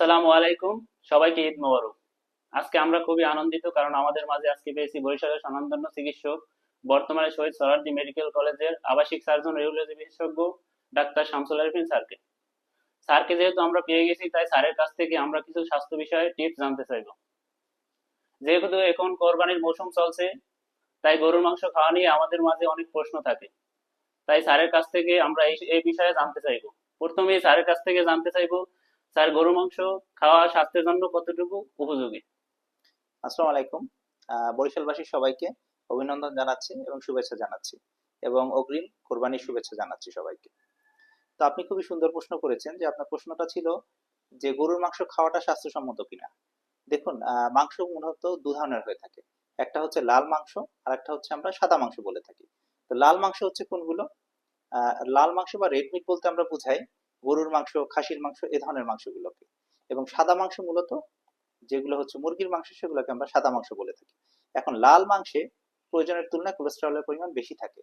সালামু আলাইকুম। সবাইকে ঈদ মোবারক। আজকে আমরা খুবই আনন্দিত কারণ আমাদের মাঝে আজকে পেয়েছি বরিশালের স্বনামধন্য চিকিৎসক, বর্তমানে শহীদ সরার্দি মেডিকেল কলেজের আবাসিক সার্জন রেগুলেটরি বিশেষজ্ঞ, ডাক্তার শামসুল আরিফিন স্যারকে। স্যারকে যেহেতু আমরা পেয়ে গেছি, তাই স্যারের কাছ থেকে আমরা কিছু স্বাস্থ্য বিষয়ে টিপস জানতে চাইব। যেহেতু এখন কোরবানির মৌসুম চলছে, তাই গরুর মাংস খাওয়া নিয়ে আমাদের মাঝে অনেক প্রশ্ন থাকে। তাই স্যারের কাছ থেকে আমরা এই বিষয়ে জানতে চাইব। প্রথমে স্যারের কাছ থেকে জানতে চাইব স্যার গরু মাংস খাওয়া স্বাস্থ্যের জন্য কতটুকু উপযোগী? আসসালামু আলাইকুম। বরিশালবাসী সবাইকে অভিনন্দন জানাচ্ছি এবং শুভেচ্ছা জানাচ্ছি এবং অগ্রিম কোরবানির শুভেচ্ছা জানাচ্ছি সবাইকে। তো আপনি খুবই সুন্দর প্রশ্ন করেছেন যে আপনার প্রশ্নটা ছিল যে গরুর মাংস খাওয়াটা স্বাস্থ্যসম্মত কিনা। দেখুন মাংস মূলত দু ধরনের হয়ে থাকে। একটা হচ্ছে লাল মাংস আর একটা হচ্ছে আমরা সাদা মাংস বলে থাকি। তো লাল মাংস হচ্ছে কোনগুলো? লাল মাংস বা রেড মিট বলতে আমরা বুঝাই গরুর মাংস, খাসির মাংস, এ ধরনের মাংসগুলোকে। এবং সাদা মাংস মূলত যেগুলো হচ্ছে মুরগির মাংস, সেগুলোকে আমরা সাদা মাংস বলে থাকি। এখন লাল মাংসে প্রয়োজনের তুলনায় কোলেস্টেরলের পরিমাণ বেশি থাকে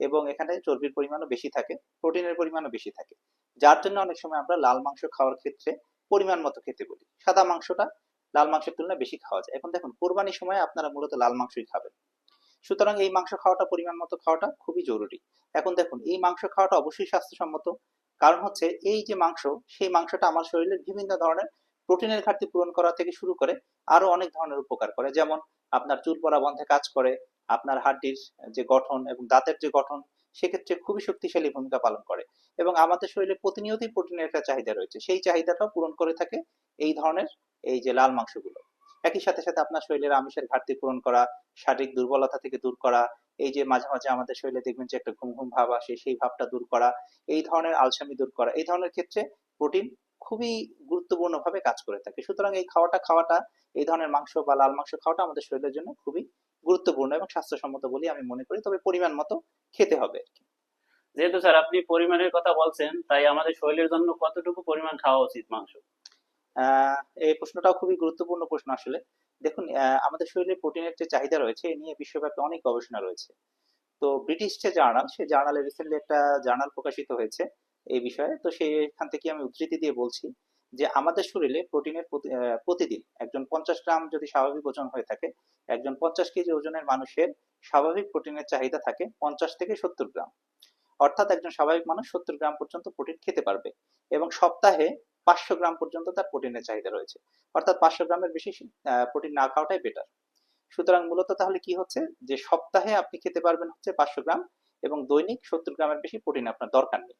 এবং এখানে চর্বির পরিমাণও বেশি থাকে প্রোটিনের পরিমাণও বেশি থাকে। যার জন্য অনেক সময় আমরা লাল মাংস খাওয়ার ক্ষেত্রে পরিমাণ মতো খেতে বলি। সাদা মাংসটা লাল মাংসের তুলনায় বেশি খাওয়া যায়। এখন দেখুন, কোরবানির সময় আপনারা মূলত লাল মাংসই খাবেন। সুতরাং এই মাংস খাওয়াটা, পরিমাণ মতো খাওয়াটা খুবই জরুরি। এখন দেখুন, এই মাংস খাওয়াটা অবশ্যই স্বাস্থ্যসম্মত। কারণ হচ্ছে এই যে মাংস, সেই মাংসটা আমার শরীরের বিভিন্ন ধরনের প্রোটিনের ঘাটতি পূরণ করা থেকে শুরু করে আরও অনেক ধরনের উপকার করে। যেমন আপনার চুল পড়া বন্ধে কাজ করে, আপনার হাড্ডির যে গঠন এবং দাঁতের যে গঠন, সেক্ষেত্রে খুবই শক্তিশালী ভূমিকা পালন করে এবং আমাদের শরীরে প্রতিনিয়তই প্রোটিনের একটা চাহিদা রয়েছে। সেই চাহিদাটাও পূরণ করে থাকে এই ধরনের এই যে লাল মাংসগুলো। একই সাথে সাথে আপনার শরীরের আমিষের ঘাটতি পূরণ করা, শারীরিক দুর্বলতা থেকে দূর করা এই যে মাঝে মাঝে আমাদের শরীরে দেখবেন যে একটা ঘুম ঘুম ভাব আসে, সেই ভাবটা দূর করা, এই ধরনের আলসামি দূর করা, এই ধরনের ক্ষেত্রে প্রোটিন খুবই গুরুত্বপূর্ণভাবে কাজ করে থাকে। সুতরাং এই খাওয়াটা খাওয়াটা, এই ধরনের মাংস বা লাল মাংস খাওয়াটা আমাদের শরীরের জন্য খুবই গুরুত্বপূর্ণ এবং স্বাস্থ্যসম্মত বলে আমি মনে করি। তবে পরিমাণ মতো খেতে হবে। যেহেতু স্যার আপনি পরিমাণের কথা বলছেন, তাই আমাদের শরীরের জন্য কতটুকু পরিমাণ খাওয়া উচিত মাংস? এই প্রশ্নটাও খুবই গুরুত্বপূর্ণ প্রশ্ন আসলে। দেখুন আমাদের শরীরে প্রোটিনের যে চাহিদা রয়েছে, এ নিয়ে বিশ্বব্যাপী অনেক গবেষণা রয়েছে। তো ব্রিটিশ যে জার্নাল সেই জার্নালে রিসেন্টলি একটা জার্নাল প্রকাশিত হয়েছে এই বিষয়ে। তো সেখান থেকে আমি উদ্ধৃতি দিয়ে বলছি যে, আমাদের শরীরে প্রোটিনের প্রতিদিন একজন পঞ্চাশ গ্রাম যদি স্বাভাবিক ওজন হয়ে থাকে, একজন পঞ্চাশ কেজি ওজনের মানুষের স্বাভাবিক প্রোটিনের চাহিদা থাকে পঞ্চাশ থেকে সত্তর গ্রাম। অর্থাৎ একজন স্বাভাবিক মানুষ সত্তর গ্রাম পর্যন্ত প্রোটিন খেতে পারবে এবং সপ্তাহে পাঁচশো গ্রাম পর্যন্ত তার প্রোটিনের চাহিদা রয়েছে। অর্থাৎ পাঁচশো গ্রামের বেশি প্রোটিন না খাওয়াটাই বেটার সুতরাং মূলত তাহলে কি হচ্ছে? যে সপ্তাহে আপনি খেতে পারবেন হচ্ছে পাঁচশো গ্রাম এবং দৈনিক সত্তর গ্রামের বেশি প্রোটিন আপনার দরকার নেই।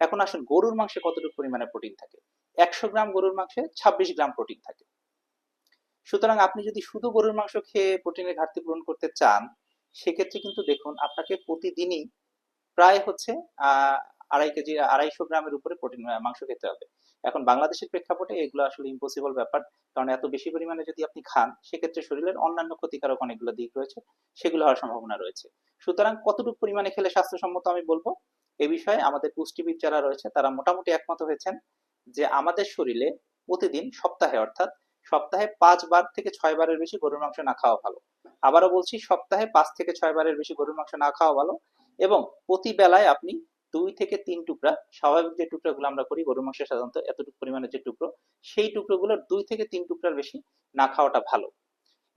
এখন আসুন, গরুর মাংসে কতটুকু পরিমাণে প্রোটিন থাকে? একশো গ্রাম গরুর মাংসে ছাব্বিশ গ্রাম প্রোটিন থাকে। সুতরাং আপনি যদি শুধু গরুর মাংস খেয়ে প্রোটিনের ঘাটতি পূরণ করতে চান, সেক্ষেত্রে কিন্তু দেখুন, আপনাকে প্রতিদিনই প্রায় হচ্ছে আড়াই কেজি, আড়াইশো গ্রামের উপরে প্রোটিন মাংস খেতে হবে। এখন বাংলাদেশের প্রেক্ষাপটে এগুলো আসলে ইম্পসিবল ব্যাপার। কারণ এত বেশি পরিমাণে যদি আপনি খান, সেক্ষেত্রে শরীরের অন্যান্য ক্ষতিকারক অনেকগুলো দিক রয়েছে, সেগুলো হওয়ার সম্ভাবনা রয়েছে। সুতরাং কতটুকু পরিমাণে খেলে স্বাস্থ্যসম্মত আমি বলব, এ বিষয়ে আমাদের পুষ্টিবিদ যারা রয়েছে, তারা মোটামুটি একমত হয়েছেন যে আমাদের শরীরে প্রতিদিন সপ্তাহে অর্থাৎ সপ্তাহে পাঁচ বার থেকে ছয় বারের বেশি গরুর মাংস না খাওয়া ভালো। আবারও বলছি, সপ্তাহে পাঁচ থেকে ছয় বারের বেশি গরুর মাংস না খাওয়া ভালো এবং প্রতি বেলায় আপনি দুই থেকে তিন টুকরা, স্বাভাবিক যে টুকরাগুলো আমরা করি, গরুর মাংসের সাধারণত এতটুকু পরিমাণে যে টুকরো, সেই টুকরোগুলোর দুই থেকে তিন টুকরার বেশি না খাওয়াটা ভালো।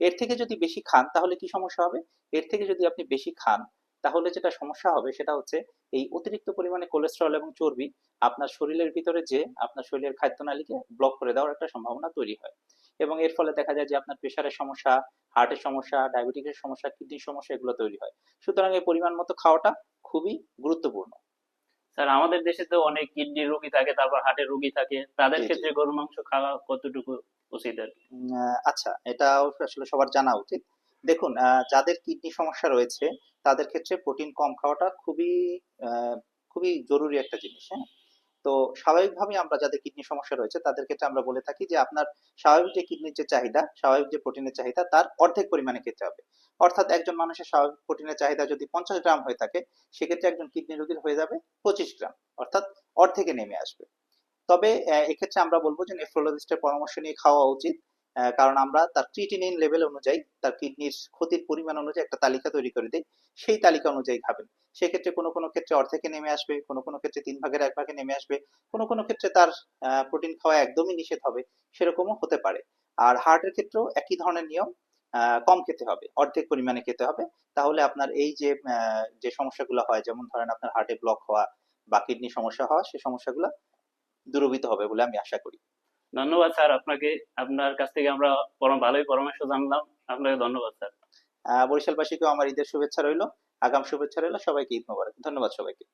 এর থেকে যদি বেশি খান, তাহলে কি সমস্যা হবে? এর থেকে যদি আপনি বেশি খান, তাহলে যেটা সমস্যা হবে, সেটা হচ্ছে এই অতিরিক্ত পরিমাণে কোলেস্টেরল এবং চর্বি আপনার শরীরের ভিতরে যে আপনার শরীরের খাদ্যনালীকে ব্লক করে দেওয়ার একটা সম্ভাবনা তৈরি হয়। এবং এর ফলে দেখা যায় যে আপনার প্রেশারের সমস্যা হার্টের সমস্যা ডায়াবেটিসের সমস্যা কিডনির সমস্যা এগুলো তৈরি হয়। সুতরাং এই পরিমাণ মতো খাওয়াটা খুবই গুরুত্বপূর্ণ। স্যার আমাদের দেশে তো অনেক কিডনি রোগী থাকে তারপর হার্টের রোগী থাকে। তাদের। ক্ষেত্রে গরুর মাংস খাওয়া কতটুকু উচিত আর আচ্ছা এটা অবশ্য আসলে সবার জানা উচিত। দেখুন আহ, যাদের কিডনি সমস্যা রয়েছে তাদের ক্ষেত্রে প্রোটিন কম খাওয়াটা খুবই আহ, খুবই জরুরি একটা জিনিস হ্যাঁ? তো স্বাভাবিকভাবেই আমরা যাদের কিডনি সমস্যা রয়েছে, তাদের ক্ষেত্রে আমরা বলে থাকি যে আপনার স্বাভাবিক যে কিডনির যে চাহিদা, স্বাভাবিক যে প্রোটিনের চাহিদা, তার অর্ধেক পরিমাণে খেতে হবে। অর্থাৎ একজন মানুষের স্বাভাবিক প্রোটিনের চাহিদা যদি পঞ্চাশ গ্রাম হয়ে থাকে, সেক্ষেত্রে একজন কিডনি রোগীর হয়ে যাবে পঁচিশ গ্রাম, অর্থাৎ অর্ধেকে নেমে আসবে। তবে এক্ষেত্রে আমরা বলব যে নেফ্রোলজিস্টের পরামর্শ নিয়ে খাওয়া উচিত। কারণ আমরা তার ক্রিটিনিন লেভেল অনুযায়ী, তার কিডনির ক্ষতির পরিমাণ অনুযায়ী একটা তালিকা তৈরি করে দিই। সেই তালিকা অনুযায়ী খাবেন। সেক্ষেত্রে কোনো কোনো ক্ষেত্রে অর্ধেকে নেমে আসবে, কোনো কোনো ক্ষেত্রে তিন ভাগের এক ভাগে নেমে আসবে, কোনো কোনো ক্ষেত্রে তার প্রোটিন খাওয়া একদমই নিষেধ হবে, সেরকমও হতে পারে। আর হার্টের ক্ষেত্রেও একই ধরনের নিয়ম কম খেতে হবে, অর্ধেক পরিমাণে খেতে হবে। তাহলে আপনার এই যে যে সমস্যাগুলো হয়, যেমন ধরেন আপনার হার্টে ব্লক হওয়া বা কিডনি সমস্যা হওয়া সেই সমস্যাগুলো দূরীভূত হবে বলে আমি আশা করি। ধন্যবাদ স্যার আপনাকে। আপনার কাছ থেকে আমরা পরম ভালোই পরামর্শ জানলাম। আপনাকে ধন্যবাদ স্যার। বরিশালবাসীকেও আমার ঈদের শুভেচ্ছা রইল। আগাম শুভেচ্ছা রইল। সবাইকে ঈদ মোবারক। ধন্যবাদ সবাইকে।